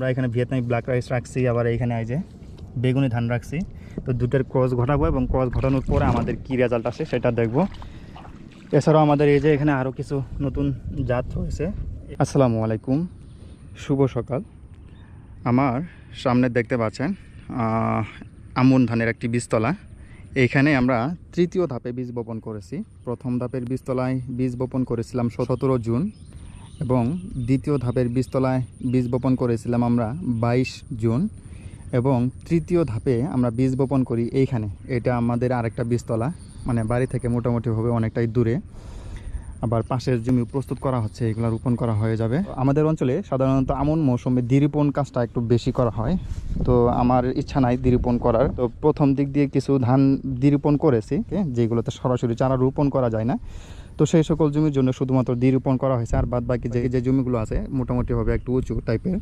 আমরা এখানে ভিয়েতনামি ব্ল্যাক রাইস রাখছি, আবার এইখানে এই যে বেগুনি ধান রাখছি। তো দুটোর ক্রস ঘটাবো এবং ক্রস ঘটানোর পরে আমাদের কী রেজাল্ট আসে সেটা দেখব। এছাড়াও আমাদের এই যে এখানে আরও কিছু নতুন জাত রয়েছে আসসালামু আলাইকুম, শুভ সকাল। আমার সামনে দেখতে পাচ্ছেন আমন ধানের একটি বীজতলা। এইখানে আমরা তৃতীয় ধাপে বীজ বপন করেছি। প্রথম ধাপের বীজতলায় বীজ বপন করেছিলাম সতেরো জুন। এবং দ্বিতীয় ধাপের বীজতলায় বীজ বপন করেছিলাম আমরা বাইশ জুন এবং তৃতীয় ধাপে আমরা বীজ বপন করি এইখানে। এটা আমাদের আরেকটা বীজতলা মানে বাড়ি থেকে মোটামুটিভাবে অনেকটাই দূরে। আবার পাশের জমি প্রস্তুত করা হচ্ছে, এগুলো রোপণ করা হয়ে যাবে। আমাদের অঞ্চলে সাধারণত আমন মৌসুমে দ্বিরোপণ কাজটা একটু বেশি করা হয়। তো আমার ইচ্ছা নাই দ্বিরোপণ করার। তো প্রথম দিক দিয়ে কিছু ধান দ্বিরোপণ করেছি যেগুলোতে সরাসরি চারা রোপণ করা যায় না। তো সেই সকল জমির জন্য শুধুমাত্র দ্বিরোপণ করা হয়েছে, আর বাদ বাকি যে যে জমিগুলো আছে, মোটামুটিভাবে একটু উঁচু টাইপের।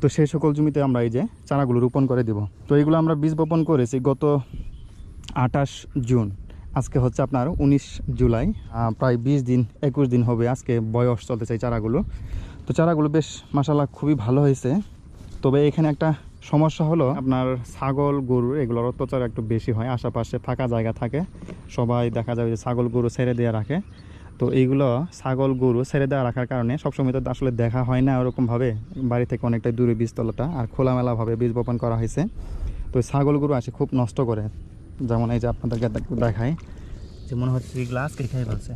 তো সেই সকল জমিতে আমরা এই যে চারাগুলো রোপণ করে দিব। তো এইগুলো আমরা বীজ বপন করেছি গত আঠাশ জুন। আজকে হচ্ছে আপনার উনিশ জুলাই প্রায় বিশ দিন, একুশ দিন হবে আজকে বয়স চলতে চাই চারাগুলো। তো চারাগুলো বেশ মাসাল্লাহ খুবই ভালো হয়েছে। তবে এখানে একটা সমস্যা হলো, আপনার ছাগল, গরু এগুলোর অত্যাচার একটু বেশি হয়, আশেপাশে ফাঁকা জায়গা থাকে। সবাই দেখা যাবে যে ছাগল, গরু ছেড়ে দিয়ে রাখে। তো এইগুলো ছাগল, গরু ছেড়ে দেওয়া রাখার কারণে সবসময় তো আসলে দেখা হয় না ওরকমভাবে। বাড়ি থেকে অনেকটা দূরে বীজতলাটা আর খোলামেলাভাবে বীজ বপন করা হয়েছে। তো ছাগল, গরু আসে খুব নষ্ট করে। যেমন এই যে আপনাদেরকে দেখায় যে মনে হচ্ছে এই গ্লাস কে খেয়ে ফেলছে।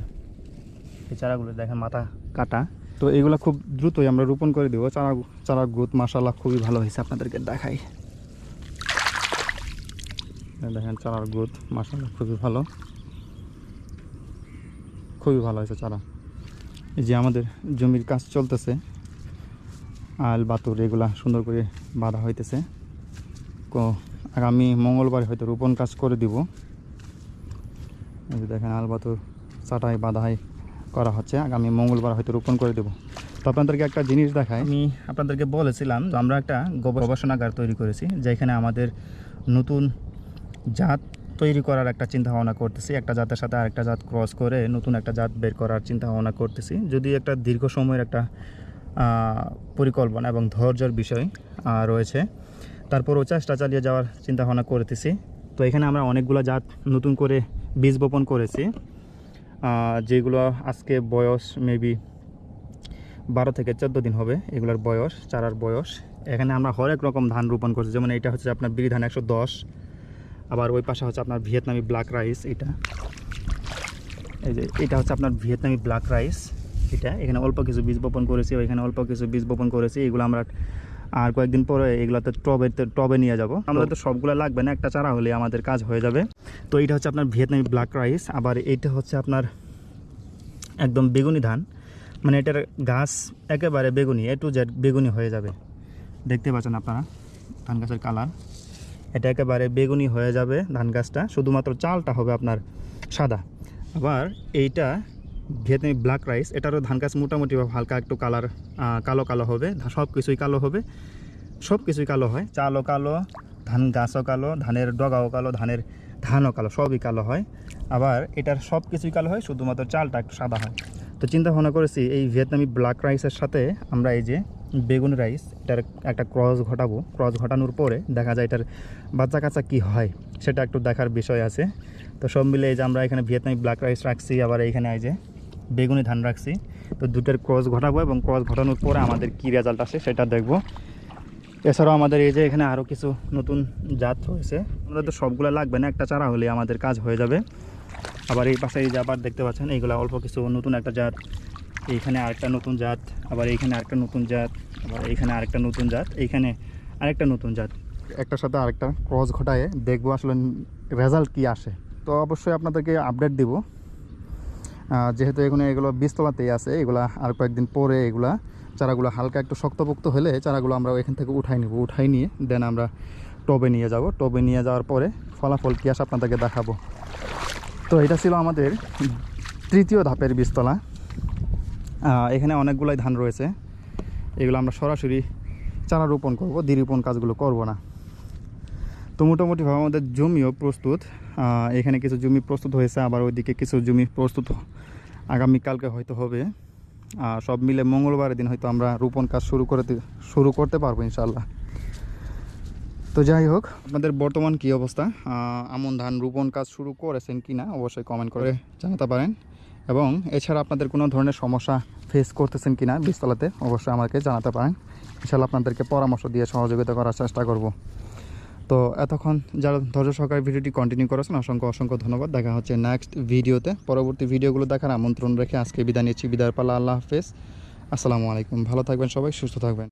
এই চারাগুলো দেখেন, মাথা কাটা। তো এগুলো খুব দ্রুতই আমরা রোপণ করে দেবো। চারা চারা গ্রোথ মাসাল্লাহ খুবই ভালো হয়েছে আপনাদেরকে দেখাই। দেখেন, চারার গ্রোথ মাসাল্লাহ খুবই ভালো। খুবই ভালো হয়েছে চারা। এই যে আমাদের জমির কাজ চলতেছে, আল, বাতুর এগুলা সুন্দর করে বাঁধা হইতেছে। তো আগামী মঙ্গলবার হয়তো রোপণ কাজ করে দিব। দেখেন আলবাতুর চাটাই বাধাই করা হচ্ছে। আগামী মঙ্গলবার হয়তো রোপণ করে দেব। তো আপনাদেরকে একটা জিনিস দেখাই। আমি আপনাদেরকে বলেছিলাম যে আমরা একটা গব- গবেষণাগার তৈরি করেছি, যেখানে আমাদের নতুন জাত তৈরি করার একটা চিন্তা ভাবনা করতেছি। একটা জাতের সাথে আরেকটা জাত ক্রস করে নতুন একটা জাত বের করার চিন্তা ভাবনা করতেছি। যদি একটা দীর্ঘ সময়ের একটা পরিকল্পনা এবং ধৈর্যের বিষয় রয়েছে। তারপরও চেষ্টা চালিয়ে যাওয়ার চিন্তা ভাবনা করতেছি। তো এখানে আমরা অনেকগুলো জাত নতুন করে বীজ বপন করেছি। যেগুলো আজকে বয়স মেবি বারো থেকে চোদ্দ দিন হবে, এগুলোর বয়স, চারার বয়স। এখানে আমরা হরেক রকম ধান রোপণ করছি, যেমন এটা হচ্ছে আপনার বিড়ি ধান একশো দশ, আবার ওই পাশে হচ্ছে আপনার ভিয়েতনামি ব্ল্যাক রাইস এটা। এই যে এটা হচ্ছে আপনার ভিয়েতনামি ব্ল্যাক রাইস, এটা। এখানে অল্প কিছু বীজ বপন করেছি এখানে অল্প কিছু বীজ বপন করেছি, এগুলো আমরা আর কয়েকদিন পরে এগুলোতে টবে টবে নিয়ে যাব। আমরা তো সবগুলো লাগবে না একটা চারা হলে আমাদের কাজ হয়ে যাবে। তো এইটা হচ্ছে আপনার ভিয়েতনামি ব্ল্যাক রাইস আবার এইটা হচ্ছে আপনার একদম বেগুনি ধান। মানে এটার গাছ একেবারে বেগুনি এ টু জেড বেগুনি হয়ে যাবে। দেখতে পাচ্ছেন আপনারা ধান গাছের কালার এটা একেবারে বেগুনি হয়ে যাবে ধান গাছটা শুধুমাত্র চালটা হবে আপনার সাদা। আবার এইটা ভিয়েতনামি ব্ল্যাক রাইস এটারও ধান গাছ মোটামুটি হালকা একটু কালার কালো কালো হবে। সব কিছুই কালো হবে। সব কিছুই কালো হয়। চালও কালো, ধান গাছও কালো, ধানের ডগাও কালো, ধানের ধানও কালো, সবই কালো হয়। আবার এটার সব কিছুই কালো হয়, শুধুমাত্র চালটা একটু সাদা হয়। তো চিন্তা ভাবনা করেছি, এই ভিয়েতনামি ব্ল্যাক রাইসের সাথে আমরা এই যে বেগুন রাইস এটার একটা ক্রস ঘটাবো। ক্রস ঘটানোর পরে দেখা যায় এটার বাচ্চা কাচ্চা কী হয়, সেটা একটু দেখার বিষয় আছে। তো সব মিলে এই যে আমরা এখানে ভিয়েতনামি ব্ল্যাক রাইস রাখছি, আবার এইখানে এই যে বেগুনি ধান রাখছি। তো দুটোর ক্রস ঘটাবো এবং ক্রস ঘটানোর পরে আমাদের কী রেজাল্ট আসে সেটা দেখব। এছাড়াও আমাদের এই যে এখানে আরও কিছু নতুন জাত রয়েছে আমাদের তো সবগুলো লাগবে না, একটা চারা হলে আমাদের কাজ হয়ে যাবে। আবার এই পাশে এই যে আবার দেখতে পাচ্ছেন, এইগুলো অল্প কিছু নতুন একটা জাত। এইখানে আরেকটা নতুন জাত, আবার এইখানে আরেকটা নতুন জাত, আবার এইখানে আরেকটা নতুন জাত, এইখানে আরেকটা নতুন জাত। একটার সাথে আরেকটা ক্রস ঘটায় দেখব আসলে রেজাল্ট কি আসে। তো অবশ্যই আপনাদেরকে আপডেট দিব। যেহেতু এখানে এগুলো বীজতলাতেই আছে, এগুলা আর কয়েকদিন পরে এগুলা চারাগুলো হালকা একটু শক্তপোক্ত হলে চারাগুলো আমরা এখান থেকে উঠাই নিব। উঠাই নিয়ে দেন আমরা টবে নিয়ে যাব। টবে নিয়ে যাওয়ার পরে ফলাফল কী আসে আপনাদেরকে দেখাবো। তো এটা ছিল আমাদের তৃতীয় ধাপের বীজতলা। এখানে অনেকগুলাই ধান রয়েছে। এগুলো আমরা সরাসরি চারা রোপণ করব, দ্বিরোপণ কাজগুলো করব না। তো মোটামুটিভাবে আমাদের জমিও প্রস্তুত। এখানে কিছু জমি প্রস্তুত হয়েছে, আবার ওইদিকে কিছু জমি প্রস্তুত আগামীকালকে হয়তো হবে। আর সব মিলে মঙ্গলবারের দিন হয়তো আমরা রোপণ কাজ শুরু করে শুরু করতে পারব ইনশাল্লাহ তো যাই হোক, আপনাদের বর্তমান কী অবস্থা? আমন ধান রোপণ কাজ শুরু করেছেন কি না, অবশ্যই কমেন্ট করে জানাতে পারেন। এবং এছাড়া আপনাদের কোনো ধরনের সমস্যা ফেস করতেছেন কি না, বীজতলাতে অবশ্যই আমাকে জানাতে পারেন। ইনশাল্লাহ আপনাদেরকে পরামর্শ দিয়ে সহযোগিতা করার চেষ্টা করব। তো এতক্ষণ যারা ধৈর্য সহকারে ভিডিওটি কন্টিনিউ করেছেন, অসংখ্য অসংখ্য ধন্যবাদ। দেখা হচ্ছে নেক্সট ভিডিওতে পরবর্তী ভিডিওগুলো দেখার আমন্ত্রণ রেখে আজকে বিদায় নিচ্ছি। বিদায় পালা, আল্লাহ হাফেজ। আসসালামু আলাইকুম। ভালো থাকবেন সবাই, সুস্থ থাকবেন।